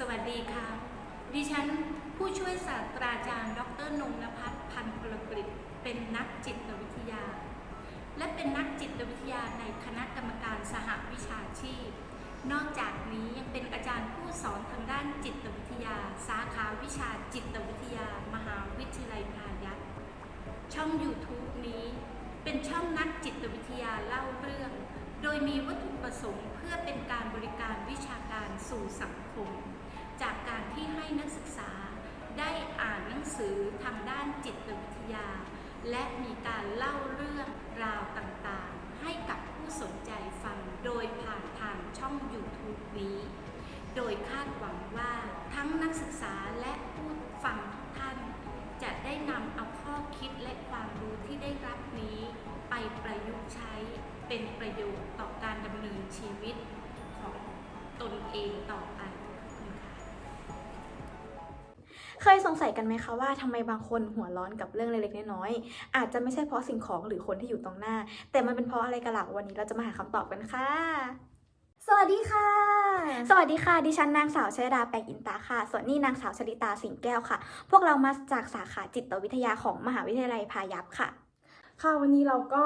สวัสดีค่ะ ดิฉันผู้ช่วยศาสตราจารย์ ดรนงนภัสพันธ์พลกฤษเป็นนักจิตวิทยา และเป็นนักจิตวิทยาในคณะกรรมการสหวิชาชีพ นอกจากนี้ยังเป็นอาจารย์ผู้สอนทางด้านจิตวิทยา สาขาวิชาจิตวิทยา มหาวิทยาลัยพายัพช่อง YouTube นี้เป็นช่องนักจิตวิทยาเล่าเรื่อง โดยมีวัตถุประสงค์เพื่อเป็นการบริการวิชาการสู่สังคม จากการที่ให้นักศึกษาได้อ่านหนังสือทางด้านจิตวิทยา และมีการเล่าเรื่องราวต่างๆ ให้กับผู้สนใจฟังโดยผ่านทางช่อง YouTube นี้ โดยคาดหวังว่าทั้งนักศึกษาและผู้ฟังทุกท่าน จะได้นำเอาข้อคิดและความรู้ที่ได้รับนี้ ไปประยุกต์ใช้เป็นประโยชน์ต่อการดำเนินชีวิตของตนเองต่อไป เคยสงสัยกันไหมคะว่าทำไมบางคนหัวร้อนกับเรื่องเล็กๆน้อยๆอาจจะไม่ใช่เพราะสิ่งของหรือคนที่อยู่ตรงหน้า แต่มันเป็นเพราะอะไรกันล่ะวันนี้เราจะมาหาคำตอบกันค่ะสวัสดีค่ะ สวัสดีค่ะ ดิฉันนางสาวชยดาแปลกอินตาค่ะ ส่วนนี่นางสาวชลิตาสิงแก้วค่ะ พวกเรามาจากสาขาจิตวิทยาของมหาวิทยาลัยพายัพค่ะ ค่ะวันนี้เราก็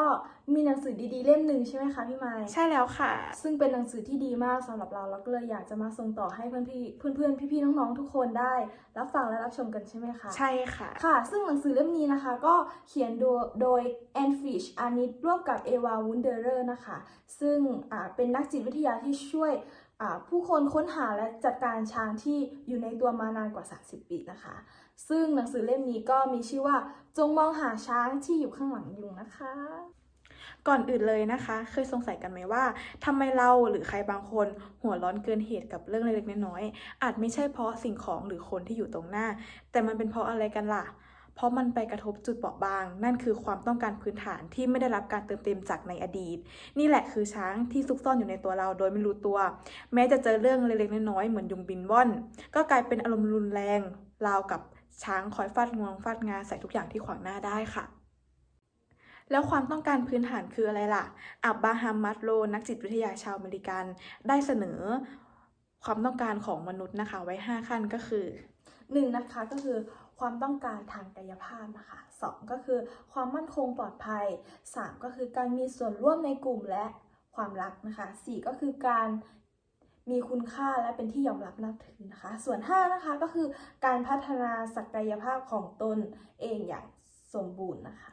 มีหนังสือดีๆ เล่มหนึ่งใช่ไหมคะพี่ไม้ใช่แล้วค่ะ ซึ่งเป็นหนังสือที่ดีมากสำหรับเราเราก็เลยอยากจะมาส่งต่อให้เพื่อนพี่เพื่อนๆพี่ๆน้องๆทุกคนได้รับฟังและรับชมกันใช่ไหมคะใช่ค่ะค่ะ ซึ่งหนังสือเล่มนี้นะคะก็เขียนโดยโดยแอนฟิชอานิดร่วมกับเอวาวุนเดอร์นะคะ ซึ่งอ่าเป็นนักจิตวิทยาที่ช่วยอ่า ผู้คนค้นหาและจัดการช้างที่อยู่ในตัวมานานกว่า 30 ปีนะคะ ซึ่งหนังสือเล่มนี้ก็มีชื่อว่าจงมองหาช้างที่อยู่ข้างหลังยุงนะคะ ก่อนอื่นเลยนะคะ เคยสงสัยกันไหมว่าทำไมเราหรือใครบางคนหัวร้อนเกินเหตุกับเรื่องเล็กๆน้อยๆอาจไม่ใช่เพราะสิ่งของหรือคนที่อยู่ตรงหน้า แต่มันเป็นเพราะอะไรกันล่ะ เพราะมันไปกระทบจุดเปราะบาง นั่นคือความต้องการพื้นฐานที่ไม่ได้รับการเติมเต็มจากในอดีต นี่แหละคือช้างที่ซุกซ่อนอยู่ในตัวเราโดยไม่รู้ตัว แม้จะเจอเรื่องเล็กๆน้อยๆเหมือนยุงบินว่อน ก็กลายเป็นอารมณ์รุนแรงราวกับช้างคอยฟาดงวงฟาดงาใส่ทุกอย่างที่ขวางหน้าได้ค่ะแล้วความต้องการพื้นฐานคืออะไรล่ะ อับบาฮัมมัสโล นักจิตวิทยาชาวอเมริกัน ได้เสนอความต้องการของมนุษย์นะคะไว้ 5 ขั้นก็คือหนึ่งนะคะก็คือ ความต้องการทางกายภาพนะคะสองก็คือความมั่นคงปลอดภัยสามก็คือการมีส่วนร่วมในกลุ่มและความรักนะคะสี่ก็คือการมีคุณค่าและเป็นที่ยอมรับนับถือนะคะ ส่วนห้านะคะก็คือการพัฒนาศักยภาพของตนเองอย่างสมบูรณ์นะคะ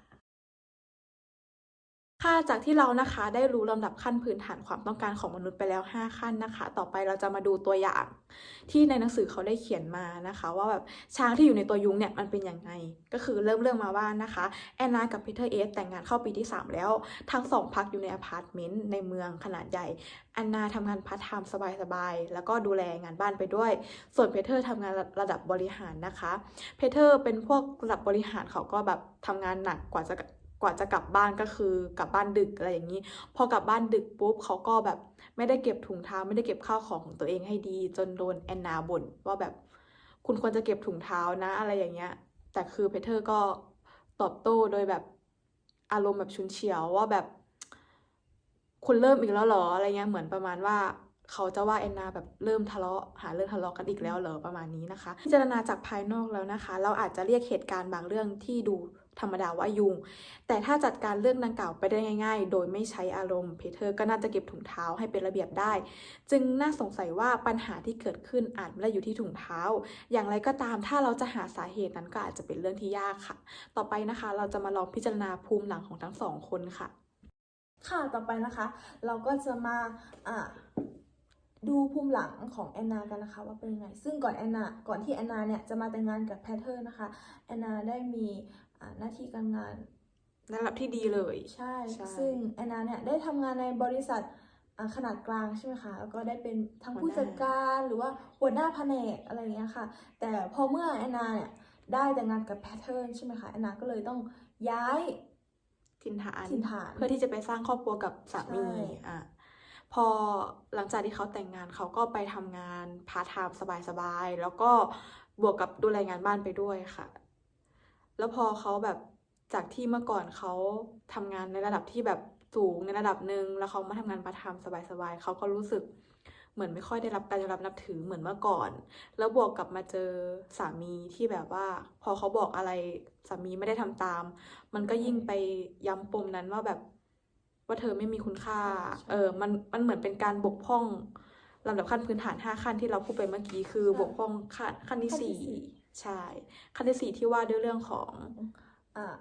ค่ะจากที่เรานะคะได้รู้ลำดับขั้นพื้นฐานความต้องการของมนุษย์ไปแล้ว 5 ขั้นนะคะ ต่อไปเราจะมาดูตัวอย่างที่ในหนังสือเขาได้เขียนมานะคะ ว่าแบบช้างที่อยู่ในตัวยุงเนี่ยมันเป็นยังไง ก็คือเริ่มเรื่องมาว่านะคะแอนนากับพีเตอร์เอสแต่งงานเข้าปีที่ 3 แล้ว ทั้งสองพักอยู่ในอพาร์ตเมนต์ในเมืองขนาดใหญ่แอนนาทำงานพาร์ทไทม์สบายๆแล้วก็ดูแลงานบ้านไปด้วย ส่วนเพเทอร์ทำงานระดับบริหารนะคะเพเทอร์เป็นพวกระดับบริหารเขาก็แบบทำงานหนักกว่าจะ กว่าจะกลับบ้านก็คือกลับบ้านดึกอะไรอย่างนี้ พอกลับบ้านดึกปุ๊บเขาก็แบบไม่ได้เก็บถุงเท้าไม่ได้เก็บข้าวของของตัวเองให้ดี จนโดนแอนนาบ่นว่าแบบคุณควรจะเก็บถุงเท้านะอะไรอย่างเงี้ย แต่คือเพเทอร์ก็ตอบโต้โดยแบบอารมณ์แบบชุนเฉียวว่าแบบ คุณเริ่มอีกแล้วเหรออะไรเงี้ยเหมือนประมาณว่าเขาจะว่าแอนนาแบบเริ่มทะเลาะหาเรื่องทะเลาะกันอีกแล้วเหรอประมาณนี้นะคะพิจารณาจากภายนอกแล้วนะคะ เราอาจจะเรียกเหตุการณ์บางเรื่องที่ดู ธรรมดาว่ายุง แต่ถ้าจัดการเรื่องดังกล่าวไปได้ง่าย ๆ โดยไม่ใช้อารมณ์ เพเทอร์ก็น่าจะเก็บถุงเท้าให้เป็นระเบียบได้ จึงน่าสงสัยว่าปัญหาที่เกิดขึ้นอาจไม่ได้อยู่ที่ถุงเท้า อย่างไรก็ตามถ้าเราจะหาสาเหตุนั้นก็อาจจะเป็นเรื่องที่ยากค่ะ ต่อไปนะคะเราจะมาลองพิจารณาภูมิหลังของทั้งสองคนค่ะ ค่ะต่อไปนะคะ เราก็จะมาอ่าดูภูมิหลังของแอนนากันนะคะว่าเป็นยังไง ซึ่งก่อนแอนนา ก่อนที่แอนนาเนี่ยจะมาแต่งงานกับแพทเทิร์นะคะ แอนนาได้มี หน้าที่การงานระดับที่ดีเลยใช่ใช่ซึ่งแอนนาเนี่ยได้ทำงานในบริษัทอ่าขนาดกลางใช่ไหมคะแล้วก็ได้เป็นทั้งผู้จัดการหรือว่าหัวหน้าแผนกอะไรอย่างเงี้ยค่ะ แต่พอเมื่อแอนนาเนี่ยได้แต่งงานกับแพทเทิร์นใช่ไหมคะแอนนาก็เลยต้องย้ายถิ่นฐานถิ่นฐานเพื่อที่จะไปสร้างครอบครัวกับสามีใช่อะพอหลังจากที่เขาแต่งงานเขาก็ไปทำงานพาร์ทไทม์สบายๆ แล้วก็บวกกับดูแลงานบ้านไปด้วยค่ะ แล้วพอเขาแบบจากที่เมื่อก่อนเขาทำงานในระดับที่แบบสูงในระดับหนึ่งแล้วเขามาทำงานพาร์ทไทม์สบายๆเขาก็รู้สึกเหมือนไม่ค่อยได้รับการยอมรับนับถือเหมือนเมื่อก่อน แล้วบวกกับมาเจอสามีที่แบบว่า พอเขาบอกอะไรสามีไม่ได้ทำตาม มันก็ยิ่งไปย้ำปมนั้นว่าแบบว่าเธอไม่มีคุณค่าใช่เออ มัน มันเหมือนเป็นการบกพร่องลำดับขั้นพื้นฐานห้าขั้นที่เราพูดไปเมื่อกี้คือใช่บกพร่องขั้นขั้นที่ขั้นที่สี่สี่ ใช่ขั้นที่สี่ที่ว่าด้วยเรื่องของอ่า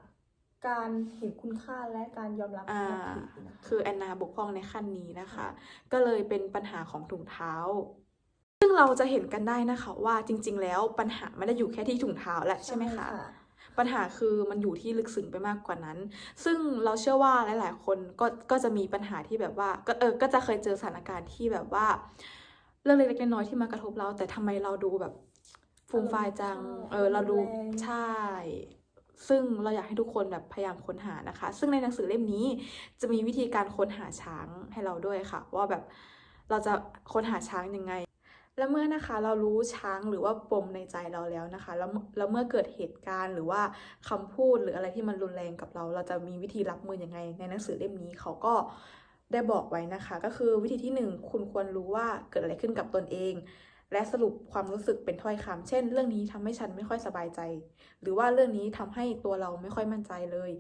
การเห็นคุณค่าและการยอมรับอ่านับถือนะคะคือแอนนาบกพร่องในขั้นนี้นะคะ ก็เลยเป็นปัญหาของถุงเท้า ซึ่งเราจะเห็นกันได้นะคะว่าจริง ๆ แล้วปัญหาไม่ได้อยู่แค่ที่ถุงเท้าแหละใช่ไหมคะปัญหาคือมันอยู่ที่ลึกซึ้งไปมากกว่านั้น ซึ่งเราเชื่อว่าหลาย ๆ คนก็ก็จะมีปัญหาที่แบบว่าก็เออก็จะเคยเจอสถานการณ์ที่แบบว่า เรื่องเล็กๆน้อยๆที่มากระทบเรา แต่ทำไมเราดูแบบ ฟูมฟายจัง เออ เราดูแรงใช่ ซึ่งเราอยากให้ทุกคนแบบพยายามค้นหานะคะ ซึ่งในหนังสือเล่มนี้จะมีวิธีการค้นหาช้างให้เราด้วยค่ะ ว่าแบบเราจะค้นหาช้างยังไง แล้วเมื่อนะคะเรารู้ช้างหรือว่าปมในใจเราแล้วนะคะ แล้วแล้วเมื่อเกิดเหตุการณ์หรือว่าคำพูดหรืออะไรที่มันรุนแรงกับเรา เราจะมีวิธีรับมือยังไง ในหนังสือเล่มนี้เขาก็ได้บอกไว้นะคะ ก็คือวิธีที่หนึ่งคุณควรรู้ว่าเกิดอะไรขึ้นกับตนเอง และสรุปความรู้สึกเป็นถ้อยคำเช่น เรื่องนี้ทำให้ฉันไม่ค่อยสบายใจ หรือว่าเรื่องนี้ทำให้ตัวเราไม่ค่อยมั่นใจเลย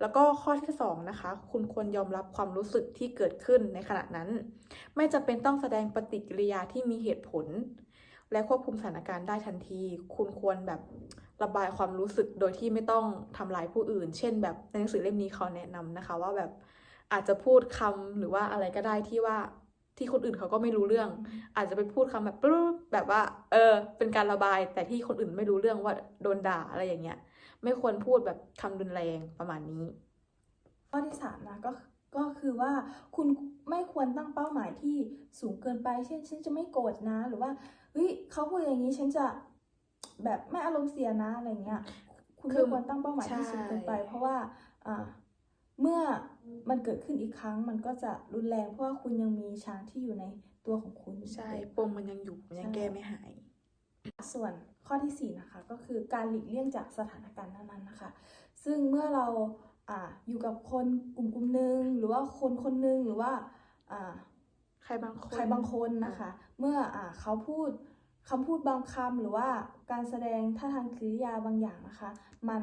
แล้วก็ข้อที่สองนะคะ คุณควรยอมรับความรู้สึกที่เกิดขึ้นในขณะนั้น ไม่จำเป็นต้องแสดงปฏิกิริยาที่มีเหตุผล และควบคุมสถานการณ์ได้ทันที คุณควรแบบระบายความรู้สึกโดยที่ไม่ต้องทำร้ายผู้อื่น เช่น แบบในหนังสือเล่มนี้เขาแนะนำนะคะว่าแบบอาจจะพูดคำหรือว่าอะไรก็ได้ที่ว่า ที่คนอื่นเขาก็ไม่รู้เรื่อง อาจจะไปพูดคำแบบปุ๊บแบบว่า เออ เป็นการระบาย แต่ที่คนอื่นไม่รู้เรื่องว่าโดนด่าอะไรอย่างเงี้ย ไม่ควรพูดแบบคำรุนแรงประมาณนี้ ข้อที่สามนะก็ก็คือว่าคุณไม่ควรตั้งเป้าหมายที่สูงเกินไป เช่น ฉันจะไม่โกรธนะ หรือว่าเฮ้ยเขาพูดอย่างนี้ฉันจะแบบไม่อารมณ์เสียนะอะไรเงี้ย คุณคือไม่ควรตั้งเป้าหมายที่ใช่สูงเกินไป เพราะว่าอ่า เมื่อมันเกิดขึ้นอีกครั้งมันก็จะรุนแรงเพราะว่าคุณยังมีช้างที่อยู่ในตัวของคุณใช่ปมมันยังอยู่มันยังใช่แก้ไม่หาย ส่วนข้อที่สี่นะคะ ก็คือการหลีกเลี่ยงจากสถานการณ์นั้นๆนะคะ ซึ่งเมื่อเราอ่าอยู่กับคนกลุ่มกลุ่มหนึ่งหรือว่าคนคนหนึ่งหรือว่าอ่าใครบางคนใครบางคนนะคะ เมื่ออ่าเขาพูดคำพูดบางคำหรือว่าการแสดงท่าทางกริยาบางอย่างนะคะ มัน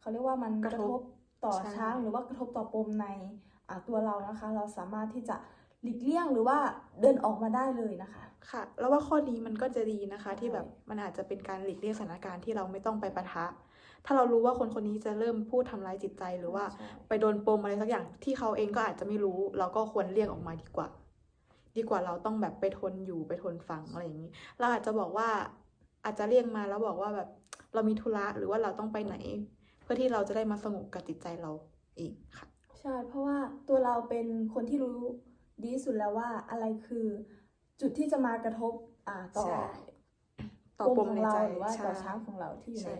เขาเรียกว่ามันกกระระททบบ ต่อใช่ช้างหรือว่ากระทบต่อปมในอ่าตัวเรานะคะ เราสามารถที่จะหลีกเลี่ยงหรือว่าเดินออกมาได้เลยนะคะ ค่ะ แล้วว่าข้อนี้มันก็จะดีนะคะใช่ที่แบบมันอาจจะเป็นการหลีกเลี่ยงสถานการณ์ที่เราไม่ต้องไปปะทะ ถ้าเรารู้ว่าคนคนนี้จะเริ่มพูดทำร้ายจิตใจหรือว่าใช่ไปโดนปมอะไรสักอย่างที่เขาเองก็อาจจะไม่รู้ เราก็ควรเลี่ยงออกมาดีกว่า ดีกว่าเราต้องแบบไปทนอยู่ไปทนฟังอะไรอย่างนี้ เราอาจจะบอกว่าอาจจะเลี่ยงมาแล้วบอกว่าแบบเรามีธุระหรือว่าเราต้องไปไหนเพื่อที่เราจะได้มาสงบกับจิตใจเราเองค่ะ ใช่ เพราะว่าตัวเราเป็นคนที่รู้ดีที่สุดแล้วว่าอะไรคือจุดที่จะมากระทบอ่าต่อใช่ต่อปปมมของในเราใจหรือว่าใช่ต่อช้างของเราที่อยู่ใน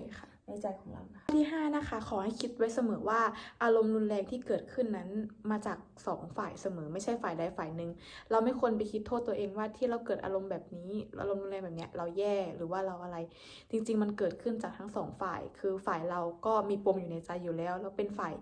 ใช่ค่ะในใจของเรานะคะข้อที่ 5 นะคะ ขอให้คิดไว้เสมอว่าอารมณ์รุนแรงที่เกิดขึ้นนั้นมาจากสองฝ่ายเสมอ ไม่ใช่ฝ่ายใดฝ่ายหนึ่งเราไม่ควรไปคิดโทษตัวเองว่าที่เราเกิดอารมณ์แบบนี้อารมณ์รุนแรงแบบเนี้ยเราแย่หรือว่าเราอะไร จริง ๆ มันเกิดขึ้นจากทั้งสองฝ่าย คือฝ่ายเราก็มีปมอยู่ในใจอยู่แล้วแล้วเป็นฝ่าย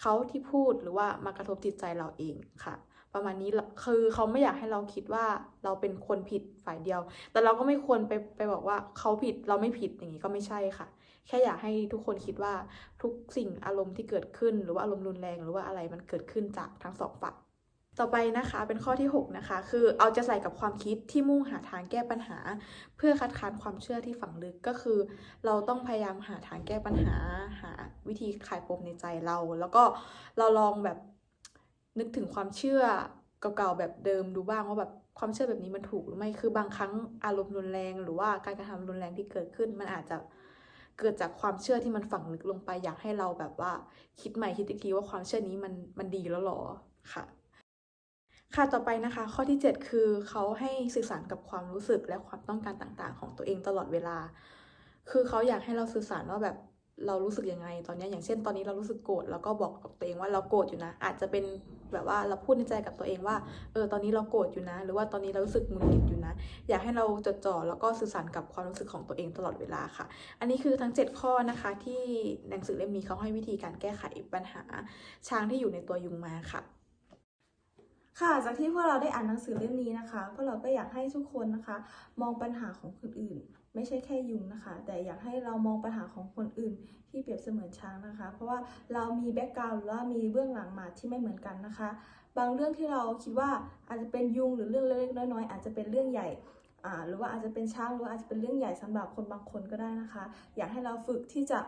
เขาที่พูดหรือว่ามากระทบจิตใจเราเองค่ะ ประมาณนี้คือเขาไม่อยากให้เราคิดว่าเราเป็นคนผิดฝ่ายเดียว แต่เราก็ไม่ควรไปไปบอกว่าเขาผิดเราไม่ผิดอย่างนี้ก็ไม่ใช่ค่ะ แค่อยากให้ทุกคนคิดว่าทุกสิ่งอารมณ์ที่เกิดขึ้น หรือว่าอารมณ์รุนแรงหรือว่าอะไรมันเกิดขึ้นจากทั้งสองฝ่ายต่อไปนะคะเป็นข้อที่ 6 นะคะ คือเอาใจใส่กับความคิดที่มุ่งหาทางแก้ปัญหา เพื่อคัดค้านความเชื่อที่ฝังลึกก็คือ เราต้องพยายามหาทางแก้ปัญหา หาวิธีคลายปมในใจเรา แล้วก็เราลองแบบ นึกถึงความเชื่อเก่าๆแบบเดิมดูบ้างว่าแบบความเชื่อแบบนี้มันถูกหรือไม่ คือบางครั้งอารมณ์รุนแรง หรือว่าการกระทำรุนแรงที่เกิดขึ้น มันอาจจะเกิดจากความเชื่อที่มันฝังลึกลงไป อยากให้เราแบบว่า คิดใหม่คิดอีกทีว่าความเชื่อนี้มันมันดีแล้วหรอค่ะ ค่ะต่อไปนะคะ ข้อที่ 7 คือเขาให้สื่อสารกับความรู้สึกและความต้องการต่างๆ ของตัวเองตลอดเวลา คือเขาอยากให้เราสื่อสารว่าแบบ เรารู้สึกยังไงตอนนี้อย่างเช่นตอนนี้เรารู้สึกโกรธแล้วก็บอกกับตัวเองว่าเราโกรธอยู่นะ อาจจะเป็นแบบว่าเราพูดในใจกับตัวเองว่าเออตอนนี้เราโกรธอยู่นะ หรือว่าตอนนี้เรารู้สึกหงุดหงิดอยู่นะ อยากให้เราจดจ่อแล้วก็สื่อสารกับความรู้สึกของตัวเองตลอดเวลาค่ะ อันนี้คือทั้ง 7 ข้อนะคะที่หนังสือเล่มนี้เขาให้วิธีการแก้ไขปัญหา ช้างที่อยู่ในตัวยุงมาค่ะค่ะ จากที่พวกเราได้อ่านหนังสือเล่มนี้นะคะพวกเราก็อยากให้ทุกคนนะคะ มองปัญหาของคนอื่น ไม่ใช่แค่ยุงนะคะ แต่อยากให้เรามองปัญหาของคนอื่นที่เปรียบเสมือนช้างนะคะ เพราะว่าเรามีแบ็กกราวด์หรือว่ามีเบื้องหลังมาที่ไม่เหมือนกันนะคะ บางเรื่องที่เราคิดว่าอาจจะเป็นยุงหรือเรื่องเล็กๆน้อยๆอาจจะเป็นเรื่องใหญ่หรือว่าอาจจะเป็นช้างหรืออาจจะเป็นเรื่องใหญ่สำหรับคนบางคนก็ได้นะคะ อยากให้เราฝึกที่จะ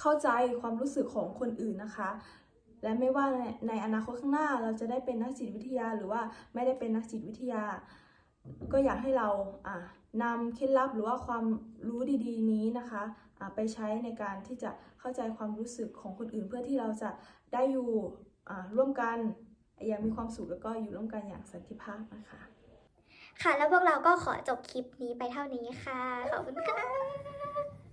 เข้าใจความรู้สึกของคนอื่นนะคะ และไม่ว่าในในอนาคตข้างหน้าเราจะได้เป็นนักจิตวิทยา หรือว่าไม่ได้เป็นนักจิตวิทยา ก็อยากให้เราอ่านำเคล็ดลับหรือว่าความรู้ดีๆ นี้นะคะะไปใช้ในการที่จะเข้าใจความรู้สึกของคนอื่น เพื่อที่เราจะได้อยู่ร่วมกันอย่างมีความสุขแล้วก็อยู่ร่วมกันอย่างสันติภาพนะคะ ค่ะแล้วพวกเราก็ขอจบคลิปนี้ไปเท่านี้ค่ะ ขอบคุณค่ะ